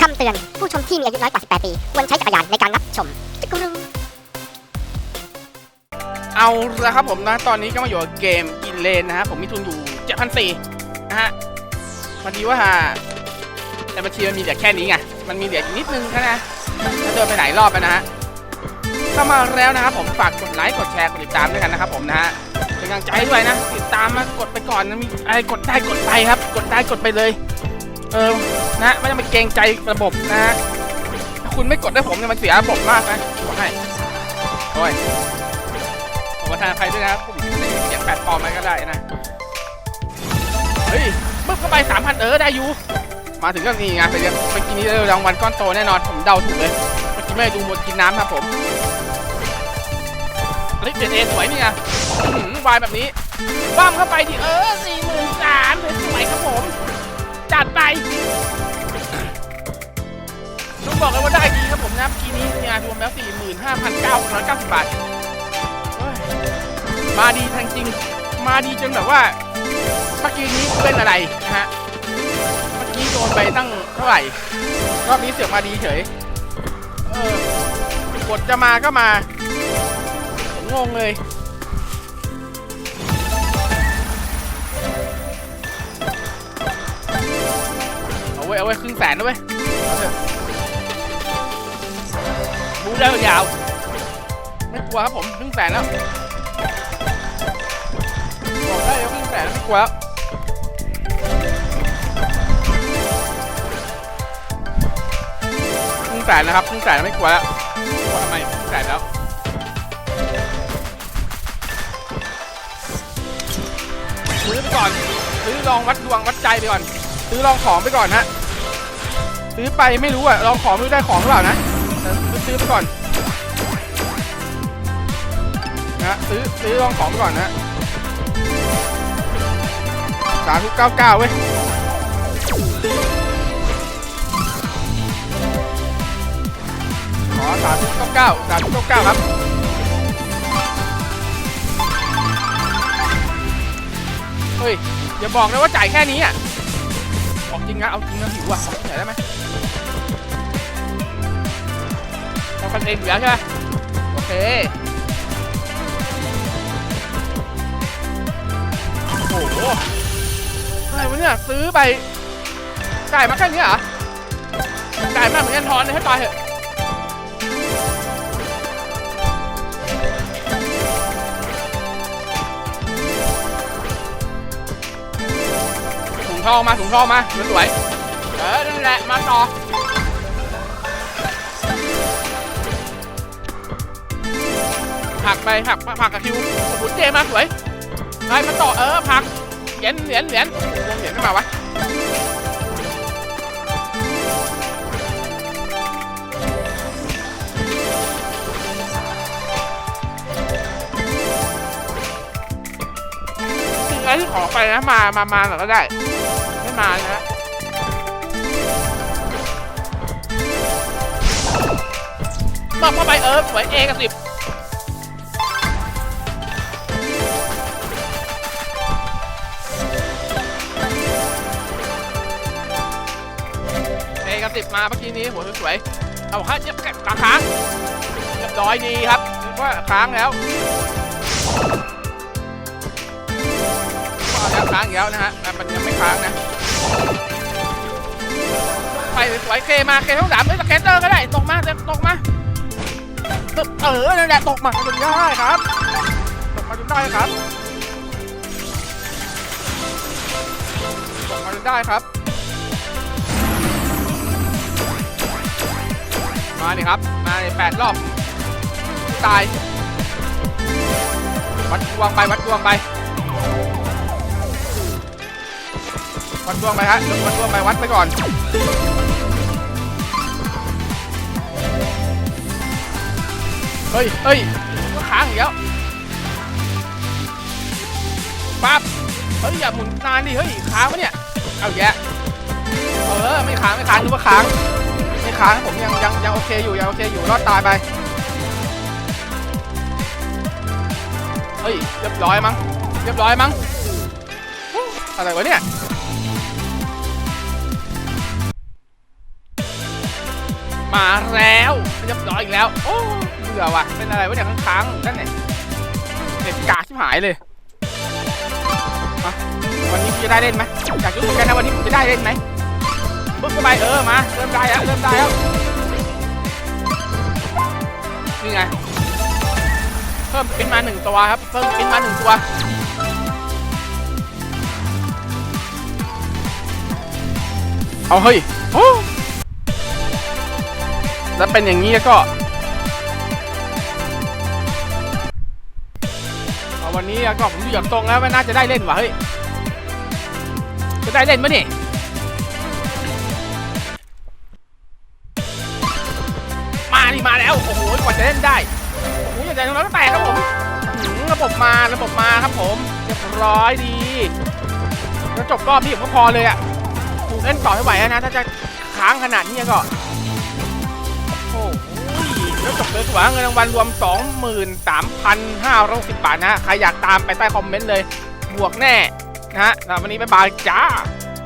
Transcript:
คำเตือน ผู้ชมที่มีอายุน้อยกว่า 18 ปี ควรใช้จักรยานในการรับชมจิกกรูเอาละครับผมนะ ตอนนี้ก็มาอยู่กับเกมกินเลนนะฮะ ผมมีทุนอยู่7,400นะฮะพอดีว่า แต่บัญชีมันมีเหลือแค่นี้ไง มันมีเหลืออีกนิดนึงแค่นะจะเดินไปไหนรอบไปนะฮะเข้ามาแล้วนะครับผม ฝากกดไลค์ กดแชร์ กดติดตามด้วยกันนะครับผมนะฮะเป็นกำลังใจด้วยนะ ติดตามมากดไปก่อนนะมีอะไรกดได้กดไปครับ กดได้กดไปเลย เออนะไม่ต้องไปเกรงใจระบบนะถ้าคุณไม่กดให้ผมเนี่ยมันเสียระบบมากนะบอกให้โอ้ยผมประทานอภัยด้วยนะครับผมเสียงแปดปอมมาก็ได้นะเฮ้ยปึ๊บเข้าไปสามพันเออได้อยู่มาถึงก็นี่ไงไปเรียนไปกินนี้ได้รางวัลก้อนโตแน่นอนผมเดาถูกเลยเมื่อกี้ไม่ดูหมดกินน้ำครับผมเฮ้ยเจนเอสวยนี่ไงวายแบบนี้ว่ามเข้าไปดิเออสี่ห ได้ดีครับผมนะเมื่อกี้นี้งานรวมแล้วสี่หมื่นห้าพันเก้าร้อยเก้าสิบบาทมาดีทางจริง มาดีจนแบบว่าเมื่อกี้นี้เล่นอะไรนะฮะเมื่อกี้โดนไปตั้งเท่าไหร่รอบนี้เสือกมาดีเฉยเออกดจะมาก็มาผมงงเลยเอาไว้เอาไว้ครึ่งแสนนะเว้ยเอาเถอะ ได้ยาว ไม่กลัวครับผมครึ่งแสนแล้วบอกได้แล้วครึ่งแสนแล้วไม่กลัวแล้วครึ่งแสนนะครับครึ่งแสนไม่กลัวแล้วกลัวทำไมครึ่งแสนแล้วซื้อไปก่อน ซื้อลองวัดดวงวัดใจไปก่อน ซื้อลองของไปก่อนฮะ ซื้อไปไม่รู้อะลองของไม่รู้ได้ของหรือเปล่านะ ซื้อไปก่อนนะซื้อซื้อลองของไปก่อนนะสาธุเก้าเก้าเว้ยขอสาธุเก้าเก้าสาธุเก้าเก้าครับเฮ้ยอย่าบอกนะว่าจ่ายแค่นี้อะบอกจริงนะเอาจริงนะหิวอะขอที่ไหนได้ไหม กันเองอยู่แล้วใช่ไหมโอเคโอ้โหอะไรวะเนี่ยซื้อไปจ่ายมาแค่นี้เหรอจ่ายมาเหมือนกันทอนเลยให้ตายเถอะถุงทองมาถุงทองมาสวยๆเออนั่นแหละมาต่อ ผักไปผักผักกับคิวโอ้โหเจมาสวยไปมาต่อเออผักเหรียญเหรียญเหรียญวงเหรียญไม่มาวะจริงๆแล้วที่ขอไปนะมา มา มาหน่อยก็ได้ ไม่มานะฮะบอกเข้าไปเออสวยเอกับสิบ สิบมาเมื่อกี้นี้หัวสวยๆเอาค่าเจ็บกะค้างเรียบร้อยดีครับคิดว่าค้างแล้วก็แล้วค้างแล้วนะฮะแต่มันยังไม่ค้างนะไปสวยๆเคมาเคต้องดับเลยสเก็ตเตอร์ก็ได้ตกมาตกมาเออนั่นแหละตกมาจนได้ครับตกมาจนได้ครับตกมาจนได้ครับ มาดิครับ มาแปดรอบ ตาย วัดดวงไปวัดดวงไป วัดดวงไปฮะวัดดวงไปวัดไปก่อนเฮ้ยเฮ้ยก็ค้างอีกแล้วปั๊บ เฮ้ย อย่าหมุนนานดิ เฮ้ย ค้างปะเนี่ย เอาแยะ เออ ไม่ค้าง ไม่ค้างนึกว่าค้าง ไม่ค้างผมยังยังยังโอเคอยู่ยังโอเคอยู่รอดตายไปเฮ้ยเรียบร้อยมั้งเรียบร้อยมั้งอะไรวะเนี่ยมาแล้วเรียบร้อยอีกแล้ว โอ้เบื่อว่ะเป็นอะไรวะเนี่ยค้างๆนั่นเนี่ยเน็ตกากชิบหายเลยวันนี้จะได้เล่นไหมอยากรู้เหมือนกันนะวันนี้กูจะได้เล่นไหม เข้าไปเออมาเริ่มได้แล้วเริ่มได้แล้วนี่ไงเพิ่มเป็นมาหนึ่งตัวครับเพิ่มเป็นมาหนึ่งตัวเอาเฮ้ยโอ้แล้วเป็นอย่างนี้ก็วันนี้ก็ผมดูจากตรงแล้วว่น่าจะได้เล่นวะเฮ้ยจะได้เล่นไหมนี่ม นี่มาแล้วโอ้โหกว่าจะเล่นได้โอ้โหอย่างไรตรงนั้นแตกครับผมหืมระบบมาระบบมาครับผมเรียบร้อยดีแล้วจบรอบนี้ผมก็พอเลยอะกูเล่นต่อไม่ไหวแล้วนะถ้าจะค้างขนาดนี้ก็โอ้โหแล้วจบเลยกว่าเงินรางวัลรวม 23,560บาทนะฮะใครอยากตามไปใต้คอมเมนต์เลยบวกแน่นะฮะวันนี้บ๊ายบายจ้า